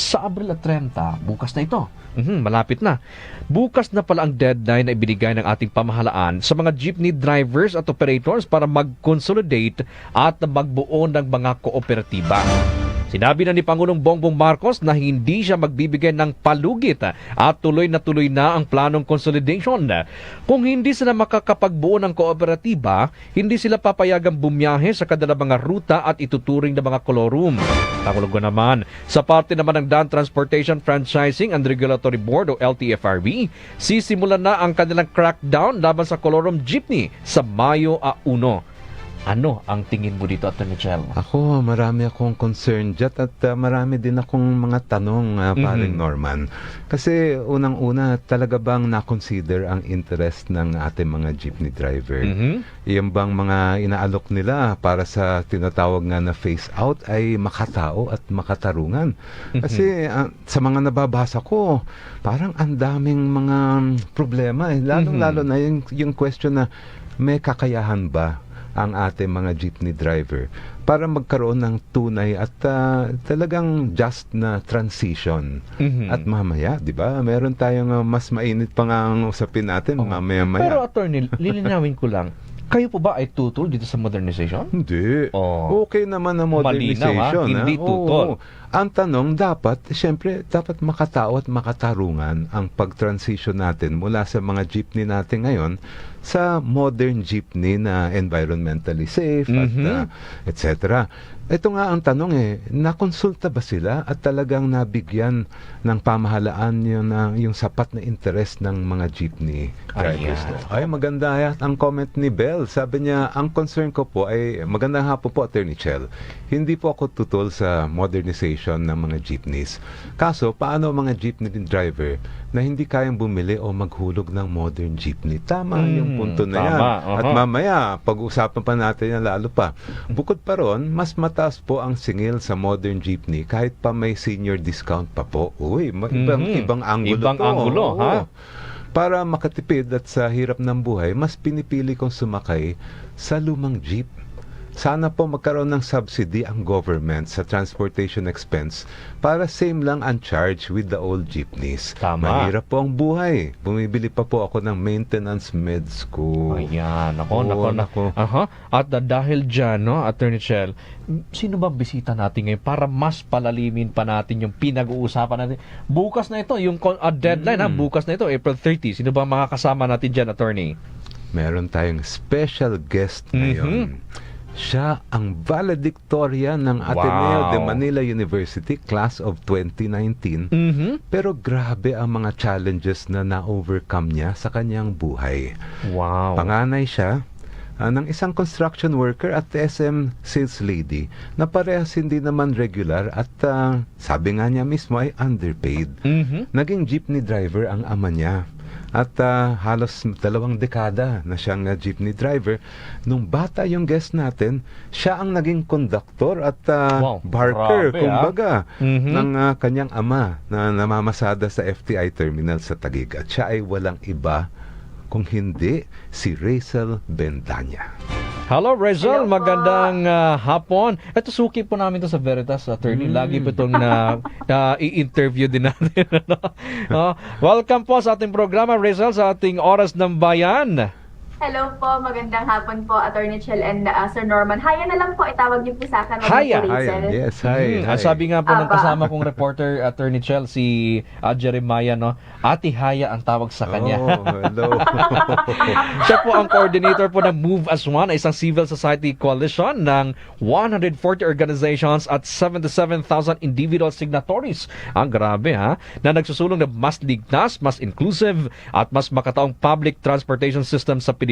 sa Abril 30, bukas na ito. Mhm, malapit na. Bukas na pala ang deadline na ibinigay ng ating pamahalaan sa mga jeepney drivers at operators para mag-consolidate at magbuo ng mga kooperatiba. Sinabi na ni Pangulong Bongbong Marcos na hindi siya magbibigay ng palugit at tuloy na tuloy na ang planong consolidation. Kung hindi sila makakapagbuo ng kooperatiba, hindi sila papayagang bumiyahe sa kanilang mga ruta at ituturing na mga kolorum. Pangulong ko naman, sa parte naman ng Dan Transportation Franchising and Regulatory Board o LTFRB, sisimulan na ang kanilang crackdown laban sa kolorum jeepney sa Mayo a 1. Ano ang tingin mo dito, Atty. Michelle? Ako, marami akong concern dyan at uh, marami din akong mga tanong, uh, paring Mhm. Norman. Kasi unang-una, talaga bang na-consider ang interest ng ating mga jeepney driver? Mhm. Yung bang mga inaalok nila para sa tinatawag nga na face out ay makatao at makatarungan? Kasi ah, sa mga nababasa ko, parang ang daming mga problema. Eh. Lalong-lalo na yung, yung question na may kakayahan ba ang ating mga jeepney driver para magkaroon ng tunay at ah, talagang just na transition. Mhm. At mamaya, 'di ba? Meron tayong ah, mas mainit pa nga ang usapin natin Oo. mamaya-maya. Pero attorney, lilinawin ko lang, kayo po ba ay tutol dito sa modernization? Hindi. Oh. Okay naman ang Malinaw, modernization. ha? Hindi tutol. Oo. Ang tanong, dapat, siyempre, dapat makatao at makatarungan ang pag-transition natin mula sa mga jeepney natin ngayon sa modern jeepney na environmentally safe at Mhm. uh, etc. Ito nga ang tanong eh, nakonsulta ba sila at talagang nabigyan ng pamahalaan yung, na, yung sapat na interest ng mga jeepney drivers? Ay, maganda yan ang comment ni Bell. Sabi niya, ang concern ko po ay, magandang hapon po, Attorney Chell. Hindi po ako tutol sa modernization ng mga jeepneys. Kaso, paano mga jeepney driver na hindi kayang bumili o maghulog ng modern jeepney? Tama Mm, yung punto na yan. tama, At mamaya, pag-usapan pa natin yan lalo pa. Bukod pa ron, mas mataas po ang singil sa modern jeepney kahit pa may senior discount pa po. Uy, ibang, Mhm. ibang angulo Ibang to. angulo, Oo. ha? Para makatipid at sa hirap ng buhay, mas pinipili kong sumakay sa lumang jeep. Sana po magkaroon ng subsidy ang government sa transportation expense para same lang ang charge with the old jeepneys. Tama. Mahirap po ang buhay. Bumibili pa po ako ng maintenance meds ko. Ayan, ako, nako, nako. Aha. At uh, dahil dyan, no, Attorney Chell, sino ba bisita natin ngayon para mas palalimin pa natin yung pinag-uusapan natin? Bukas na ito, yung uh, deadline ha, Mm. bukas na ito, April 30. Sino ba mga kasama natin dyan, Attorney? Meron tayong special guest ngayon. Siya ang valedictorian ng Ateneo Wow. de Manila University Class of 2019. Mhm. Pero grabe ang mga challenges na na-overcome niya sa kanyang buhay. Wow. Panganay siya ah, ng isang construction worker at SM sales lady na parehas hindi naman regular at ah, sabi nga niya mismo ay underpaid. Mhm. Naging jeepney driver ang ama niya. At ah, halos dalawang dekada na siyang ah, jeepney driver. Nung bata yung guest natin, siya ang naging conductor at ah, Wow, barker, grabe, ah. kumbaga, Mhm. ng ah, kanyang ama na namamasada sa FTI terminal sa Taguig. At siya ay walang iba kung hindi si Rachel Bendanya. Hello, Rizal. Hello. Magandang ah, hapon. Ito, suki po namin to sa Veritas, attorney. Mm. Lagi po itong na, na i-interview din natin. ano? Ah, welcome po sa ating programa, Rizal, sa ating Oras ng Bayan. Hello po, magandang hapon po, Attorney Chell and uh, Sir Norman. Haya na lang po, itawag niyo po sa akin. Haya. Rachel. yes, hi. Mm, hi. sabi nga po ng Aba. kasama kong reporter, Attorney Chel, si uh, Jeremiah, no? Ate Haya ang tawag sa kanya. Oh, hello. Siya po ang coordinator po ng Move as One, isang civil society coalition ng 140 organizations at 77,000 individual signatories. Ang grabe ha, na nagsusulong na mas ligtas, mas inclusive at mas makataong public transportation system sa Pilipinas.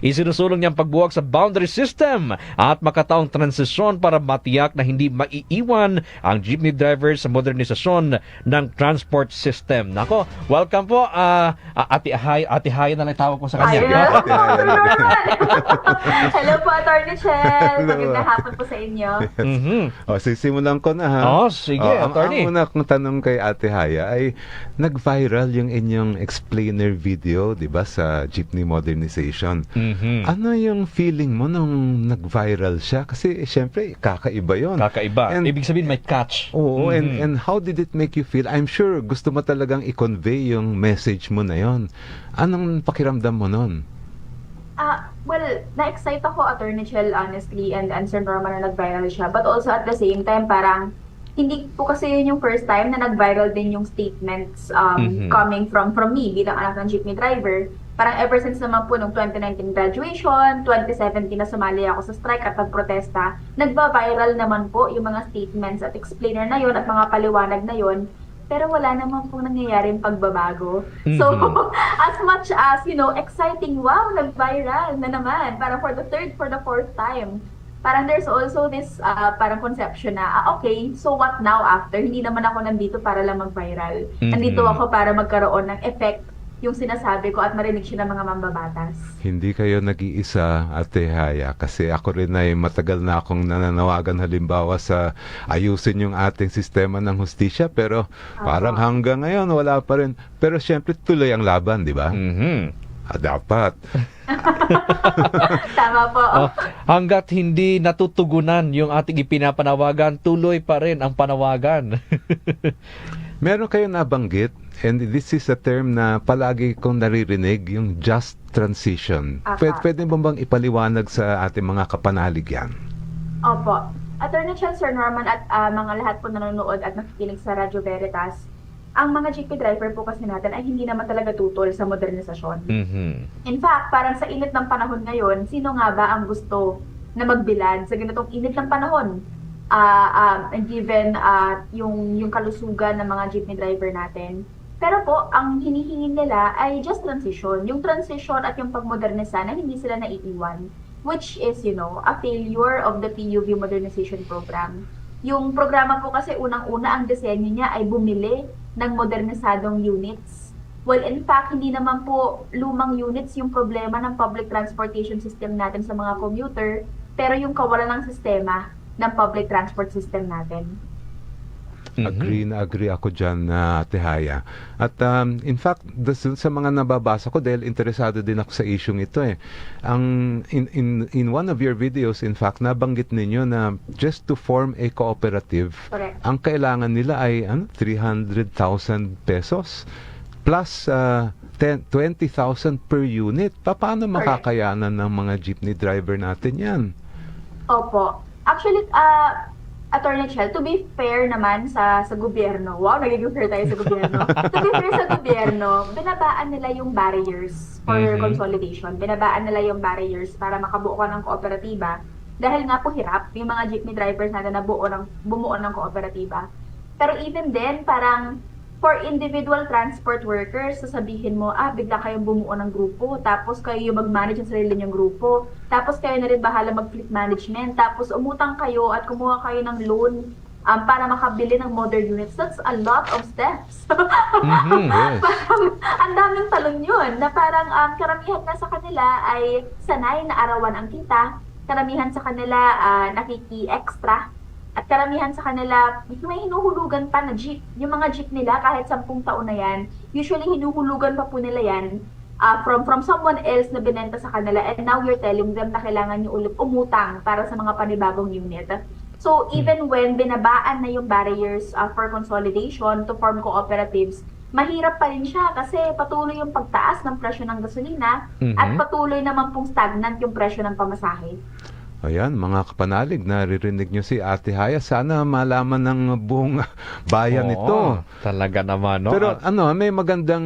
Isinusulong niya ang pagbuwag sa boundary system at makataong transisyon para matiyak na hindi maiiwan ang jeepney drivers sa modernisasyon ng transport system. Nako, welcome po ah, Ate Hay, Ate Hay na lang tawag ko sa kanya. Ayun. Hello po, Attorney Chell. Hello. Magandang hapon po sa inyo. Mhm. O, sisimulan ko na ha. Oh, sige, O, ang, attorney. ang una kong tanong kay Ate Haya ay nag-viral yung inyong explainer video, di ba, sa jeepney modernization Modernization. Mhm. Ano yung feeling mo nung nag-viral siya? Kasi eh, syempre, kakaiba yon. Kakaiba. And- Ibig sabihin may catch. Oo, and, Mhm. and how did it make you feel? I'm sure gusto mo talagang i-convey yung message mo na yon. Anong pakiramdam mo nun? Ah, well, na-excite ako, Attorney Chell, honestly, and, and Sir Norman na nag-viral siya. But also at the same time, parang hindi po kasi yun yung first time na nag-viral din yung statements um, Mhm. coming from from me bilang anak ng jeepney driver. Parang ever since naman po nung 2019 graduation, 2017 na sumali ako sa strike at nagprotesta, nagba-viral naman po yung mga statements at explainer na yun at mga paliwanag na yun. Pero wala naman pong nangyayaring pagbabago. So, Mhm. as much as, you know, exciting, wow, nag-viral na naman. Parang for the third, for the fourth time. Parang there's also this uh, parang conception na, ah, okay, so what now after? Hindi naman ako nandito para lang mag-viral. Mhm. Nandito ako para magkaroon ng effect yung sinasabi ko at marinig siya ng mga mambabatas. Hindi kayo nag-iisa, Ate Haya, kasi ako rin ay matagal na akong nananawagan halimbawa sa ayusin yung ating sistema ng hustisya, pero parang Opo. hanggang ngayon wala pa rin. Pero syempre tuloy ang laban, di ba? Mhm. Ah, dapat. Tama po. Oh, hanggat hindi natutugunan yung ating ipinapanawagan, tuloy pa rin ang panawagan. Meron kayo nabanggit, and this is a term na palagi kong naririnig, yung just transition. Apa. Pwede, pwede mo bang ipaliwanag sa ating mga kapanalig yan? Opo. Attorney Chan, Sir Norman at ah, mga lahat po nanonood at nakikinig sa Radyo Veritas, ang mga jeepney driver po kasi natin ay hindi naman talaga tutol sa modernisasyon. Mhm. In fact, parang sa init ng panahon ngayon, sino nga ba ang gusto na magbilad sa ganitong init ng panahon? Ah, um, given ah, yung yung kalusugan ng mga jeepney driver natin. Pero po, ang hinihingi nila ay just transition. Yung transition at yung pagmodernisa na hindi sila naiiwan. Which is, you know, a failure of the PUV modernization program. Yung programa po kasi unang-una ang disenyo niya ay bumili ng modernisadong units. Well, in fact, hindi naman po lumang units yung problema ng public transportation system natin sa mga commuter, pero yung kawalan ng sistema ng public transport system natin. Mhm. Agree na agree ako dyan na Ate Haya. At um, in fact, sa mga nababasa ko, dahil interesado din ako sa isyong ito eh. Ang, in, in, in one of your videos, in fact, nabanggit ninyo na just to form a cooperative, Correct. ang kailangan nila ay ano, 300,000 pesos plus uh, 10 20,000 per unit. Pa- Paano makakayanan ng mga jeepney driver natin yan? Opo. Actually, uh, Attorney Chell, to be fair naman sa sa gobyerno, wow, nagiging fair tayo sa gobyerno. to be fair sa gobyerno, binabaan nila yung barriers for Mhm. consolidation. Binabaan nila yung barriers para makabuo ka ng kooperatiba. Dahil nga po hirap yung mga jeepney drivers natin na buo ng, bumuo ng kooperatiba. Pero even then, parang for individual transport workers, sasabihin mo, ah, bigla kayong bumuo ng grupo, tapos kayo yung mag-manage ng sarili niyong grupo, tapos kayo na rin bahala mag-fleet management, tapos umutang kayo at kumuha kayo ng loan um, para makabili ng modern units. That's a lot of steps. Mhm, yes. parang ang daming talon yun, na parang um, karamihan nga sa kanila ay sanay na arawan ang kita, karamihan sa kanila ah, nakiki-extra, at karamihan sa kanila, may hinuhulugan pa na jeep. Yung mga jeep nila, kahit sampung taon na yan, usually hinuhulugan pa po nila yan ah, from from someone else na binenta sa kanila and now you're telling them na kailangan nyo ulit umutang para sa mga panibagong unit. So, even when binabaan na yung barriers ah, for consolidation to form cooperatives, mahirap pa rin siya kasi patuloy yung pagtaas ng presyo ng gasolina at Mhm. patuloy naman pong stagnant yung presyo ng pamasahe. Ayan, mga kapanalig, naririnig nyo si Ate Haya. Sana malaman ng buong bayan Oo, ito. Talaga naman, no? Pero Ah, ano, may magandang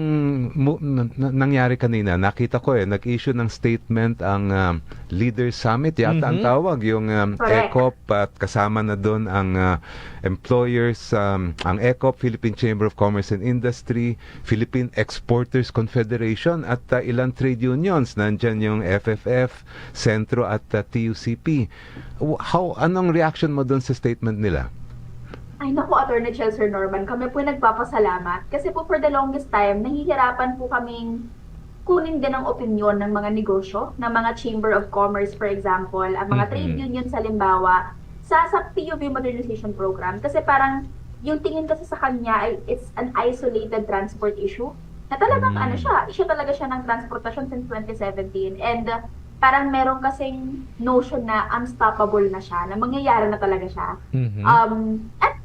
nangyari kanina. Nakita ko eh, nag-issue ng statement ang um, Leaders Summit. Yata ang Mhm. tawag, yung um, Correct. ECOP at kasama na doon ang uh, employers, um, ang ECOP, Philippine Chamber of Commerce and Industry, Philippine Exporters Confederation at uh, ilang trade unions. Nandyan yung FFF, Centro at uh, TUCP. W- How, anong reaction mo doon sa statement nila? Ay naku, Attorney Chelsea Norman, kami po nagpapasalamat. Kasi po for the longest time, nahihirapan po kaming kunin din ang opinion ng mga negosyo, ng mga Chamber of Commerce, for example, ang mga Mhm. trade union sa Limbawa, sa, sa PUV Modernization Program. Kasi parang yung tingin kasi sa kanya ay it's an isolated transport issue. Na talagang Mm. ano siya, issue talaga siya ng transportasyon since 2017. And uh, parang meron kasing notion na unstoppable na siya, na mangyayari na talaga siya. Mhm. Um, at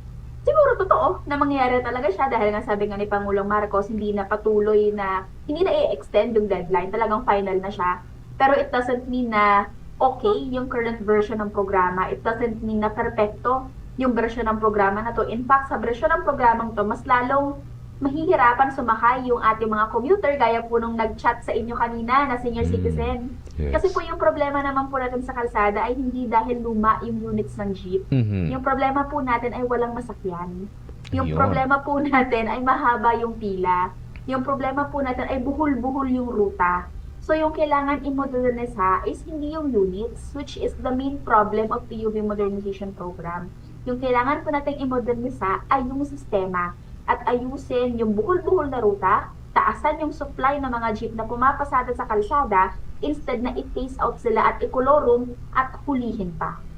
siguro totoo na mangyayari talaga siya dahil nga sabi nga ni Pangulong Marcos, hindi na patuloy na, hindi na i-extend yung deadline, talagang final na siya. Pero it doesn't mean na okay yung current version ng programa. It doesn't mean na perfecto yung version ng programa na to. In fact, sa version ng programang to, mas lalong mahihirapan sumakay yung ating mga commuter gaya po nung nag-chat sa inyo kanina na senior Mm. citizen. Yes. Kasi po yung problema naman po natin sa kalsada ay hindi dahil luma yung units ng jeep. Mhm. Yung problema po natin ay walang masakyan. Yung Yun. problema po natin ay mahaba yung pila. Yung problema po natin ay buhol-buhol yung ruta. So yung kailangan i-modernize ha is hindi yung units, which is the main problem of PUV modernization program. Yung kailangan po natin i-modernize ay yung sistema at ayusin yung buhol-buhol na ruta, taasan yung supply ng mga jeep na pumapasada sa kalsada instead na i-phase out sila at ikolorum at hulihin pa.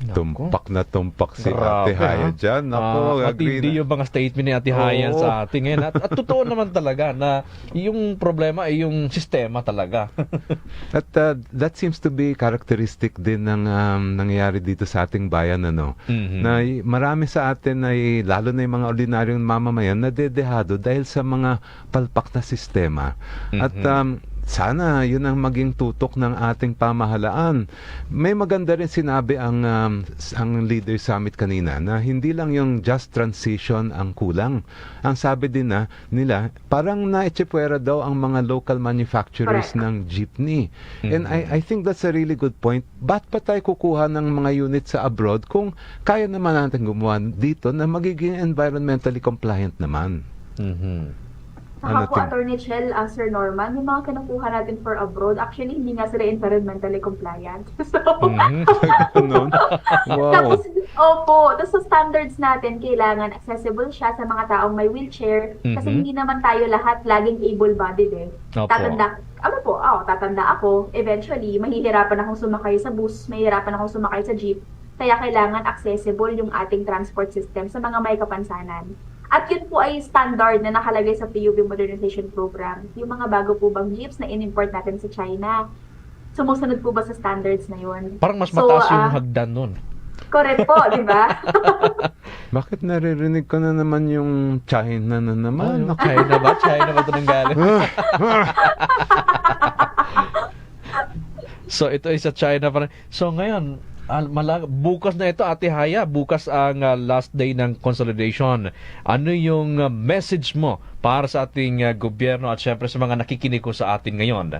Tumpak na tumpak si Grabe, Ate Haya ha? dyan. Ako, Ah, agree matindi na. yung mga statement ni Ate Hayan Oo. sa atin ngayon. At, at totoo naman talaga na yung problema ay yung sistema talaga. At uh, that seems to be characteristic din ng um, nangyayari dito sa ating bayan ano. Mhm. Na y- marami sa atin ay lalo na yung mga ordinaryong mamamayan na dedehado dahil sa mga palpak na sistema. At Mhm. um, sana yun ang maging tutok ng ating pamahalaan. May maganda rin sinabi ang um, ang leader summit kanina na hindi lang yung just transition ang kulang. Ang sabi din na nila parang naitsipwera daw ang mga local manufacturers Correct. ng jeepney. And Mhm. I I think that's a really good point. Ba't pa tayo kukuha ng mga unit sa abroad kung kaya naman natin gumawa dito na magiging environmentally compliant naman? Mhm. Saka Ano, po? Attorney Chell, uh, Sir Norman, yung mga kinukuha natin for abroad, actually, hindi nga sila environmentally compliant. so, Mhm. Ganon? wow. tapos, opo, tapos sa standards natin, kailangan accessible siya sa mga taong may wheelchair, kasi Mhm. hindi naman tayo lahat laging able-bodied eh. Opo. Tatanda, ano po, oh, tatanda ako, eventually, mahihirapan akong sumakay sa bus, mahihirapan akong sumakay sa jeep, kaya kailangan accessible yung ating transport system sa mga may kapansanan. At yun po ay standard na nakalagay sa PUV Modernization Program. Yung mga bago po bang jeeps na in-import natin sa China, sumusunod po ba sa standards na yun? Parang mas So, mataas yung ah, hagdan nun. Correct po, di ba? Bakit naririnig ko na naman yung China na naman? Ano, China ba? China ba ito nang galing? so ito ay sa China pa rin. So ngayon, al- mala- bukas na ito Ate Haya, bukas ang ah, last day ng consolidation. Ano yung ah, message mo para sa ating ah, gobyerno at syempre sa mga nakikinig ko sa atin ngayon?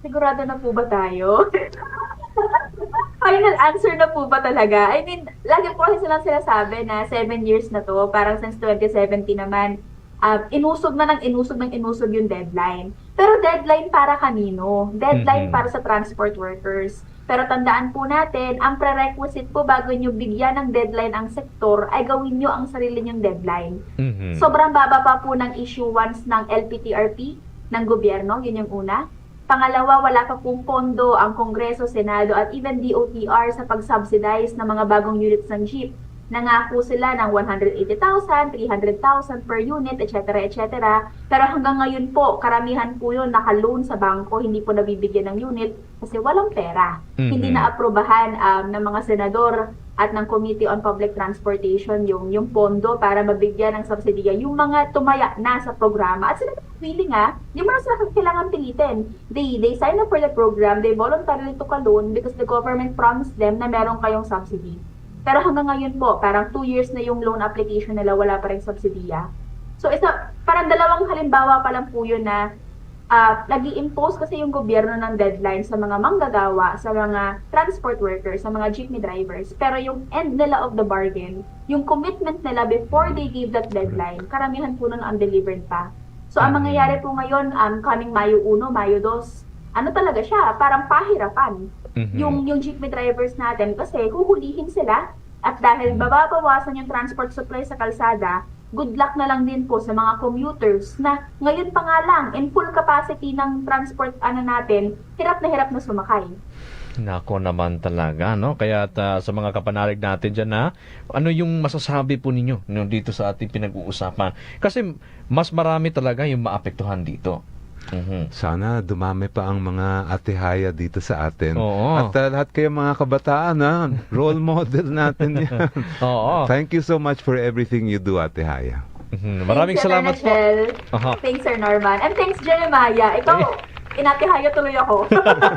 Sigurado na po ba tayo? Final answer na po ba talaga? I mean, lagi po kasi silang sinasabi na 7 years na to, parang since 2017 naman, uh, inusog na ng inusog ng inusog yung deadline. Pero deadline para kanino? Deadline Mhm. para sa transport workers. Pero tandaan po natin, ang prerequisite po bago nyo bigyan ng deadline ang sektor, ay gawin nyo ang sarili nyong deadline. Mhm. Sobrang baba pa po ng issuance ng LPTRP ng gobyerno, yun yung una. Pangalawa, wala pa pong pondo ang Kongreso, Senado at even DOTR sa pag-subsidize ng mga bagong units ng jeep. Nangako sila ng 180,000, 300,000 per unit, etc. etc. Pero hanggang ngayon po, karamihan po yun naka-loan sa bangko, hindi po nabibigyan ng unit kasi walang pera. Mhm. Hindi na aprobahan um, ng mga senador at ng Committee on Public Transportation yung yung pondo para mabigyan ng subsidiya yung mga tumaya na sa programa. At sila willing ha, hindi mo na sila kailangan pilitin. They, they sign up for the program, they voluntarily took a loan because the government promised them na meron kayong subsidy. Pero hanggang ngayon po, parang two years na yung loan application nila, wala pa rin subsidiya. So, isa, parang dalawang halimbawa pa lang po yun na uh, nag impose kasi yung gobyerno ng deadline sa mga manggagawa, sa mga transport workers, sa mga jeepney drivers. Pero yung end nila of the bargain, yung commitment nila before they gave that deadline, karamihan po nun undelivered pa. So, ang mangyayari po ngayon, um, coming Mayo 1, Mayo 2, ano talaga siya, parang pahirapan Mhm. yung yung jeepney drivers natin kasi huhulihin sila at dahil bababawasan yung transport supply sa kalsada, good luck na lang din po sa mga commuters na ngayon pa nga lang in full capacity ng transport ano natin, hirap na hirap na sumakay. Nako naman talaga, no? Kaya ta, sa mga kapanalig natin dyan na, ano yung masasabi po ninyo no, dito sa ating pinag-uusapan? Kasi mas marami talaga yung maapektuhan dito. Mhm. Sana dumami pa ang mga atihaya dito sa atin. Oo. At uh, lahat kayo mga kabataan, ha? role model natin yan. Oo. Thank you so much for everything you do, Atihaya. Mhm. Maraming Thanks, Sir salamat po. Nigel. Aha. Thanks, Sir Norman. And thanks, Jeremiah. Ikaw, inatihayo tuloy ako.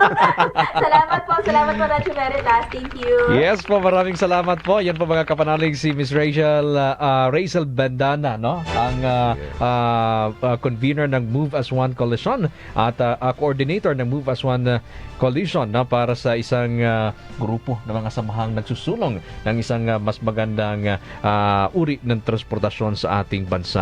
salamat po. Salamat po, Radyo Veritas. Thank you. Yes po, maraming salamat po. Yan po mga kapanalig si Miss Rachel uh, uh, Rachel Bandana, no? Ang uh, uh, uh, convener ng Move as One Coalition at uh, uh, coordinator ng Move as One uh, Coalition na para sa isang uh, grupo ng mga samahang nagsusulong ng isang uh, mas magandang uh, uh, uri ng transportasyon sa ating bansa.